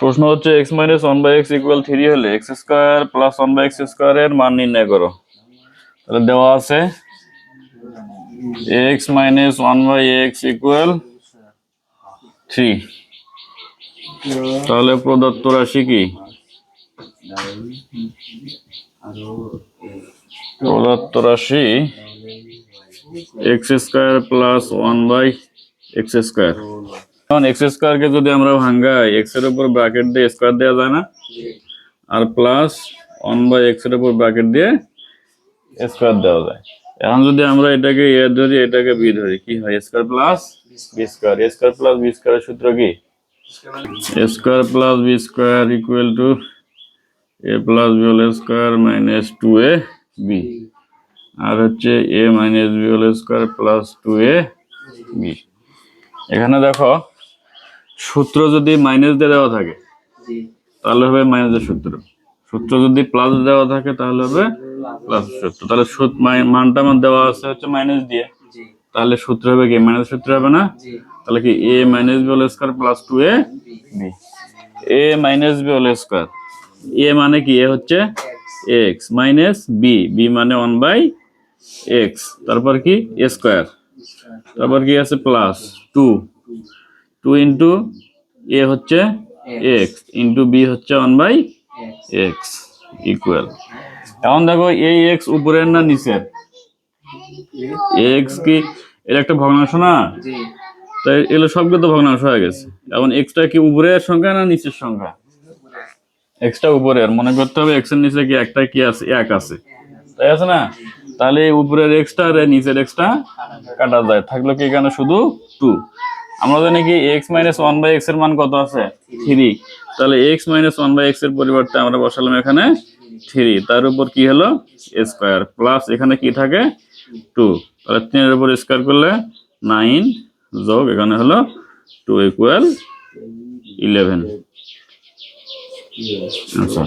প্রশ্ন হচ্ছে x minus one by x equal three হলে x square plus one by x স্কোয়ারের মান নির্ণয় করো। তাহলে দেওয়া আছে x minus one by x equal three তাহলে প্রদত্ত রাশি কি? প্রদত্ত রাশি x square plus one by x square এখন এক্স স্কোয়ারকে যদি আমরা ভাঙ্গাই এক্সের উপর ব্র্যাকেট দিয়ে স্কোয়ার দেওয়া যায় না? আর প্লাস ওয়ান বাই এক্সের উপর ব্র্যাকেট দিয়ে স্কোয়ার দেওয়া যায়। এখন যদি আমরা এটাকে এ ধরি, এটাকে বি ধরি, কি হয়? Square plus b square square plus b স্কোয়ারের সূত্র কি? Square plus b square equal to a plus b whole square minus two a b আর হচ্ছে a minus b whole square plus two a b এখানে দেখো সূত্র যদি minus দিয়ে দেওয়া থাকে তাহলে হবে মাইনাসের সূত্র। সূত্র যদি প্লাস দেওয়া থাকে তাহলে হবে প্লাস সূত্র। তাহলে মানটা আমার দেওয়া আছে হচ্ছে মাইনাস দিয়ে। তাহলে সূত্র হবে কি? মাইনাস সূত্র হবে না? তাহলে কি a minus b whole square plus two a b a minus b whole square a মানে কি? এ হচ্ছে এক্স মাইনাস বি বি মানে ওয়ান বাই এক্স তারপর কি? এ স্কোয়ার তারপর কি আছে? Plus two two into a হচ্ছে এক্স ইন্টু বি হচ্ছে ওয়ান বাই এক্স ইকুয়াল এখন দেখো এই এক্স উপরের না নিচের? এক্স কি এর একটা ভগ্নাংশ না? তাই এগুলো সবগুলো তো ভগ্নাংশ হয়ে গেছে। এখন এক্সটা কি উপরের সংখ্যা না নিচের সংখ্যা? এক্সটা উপরের মনে করতে হবে এক্সের নিচে কি একটা কি আছে এক আছে। তাই আছে না? তাহলে উপরের এক্সটা আর নিচের এক্সটা কাটা যায়। থাকল কি এখানে শুধু টু আমরা জানি কি এক্স মাইনাস ওয়ান বাই এক্সের মান কত আছে? থ্রি তাহলে এক্স মাইনাস ওয়ান বাই এক্সের পরিবর্তে আমরা বসালাম এখানে থ্রি তার উপর কি হলো? স্কোয়ার প্লাস এখানে কি থাকে? টু তাহলে তিনের উপর স্কোয়ার করলে নাইন যোগ এখানে হলো টু ইকুয়াল ইলেভেন আচ্ছা।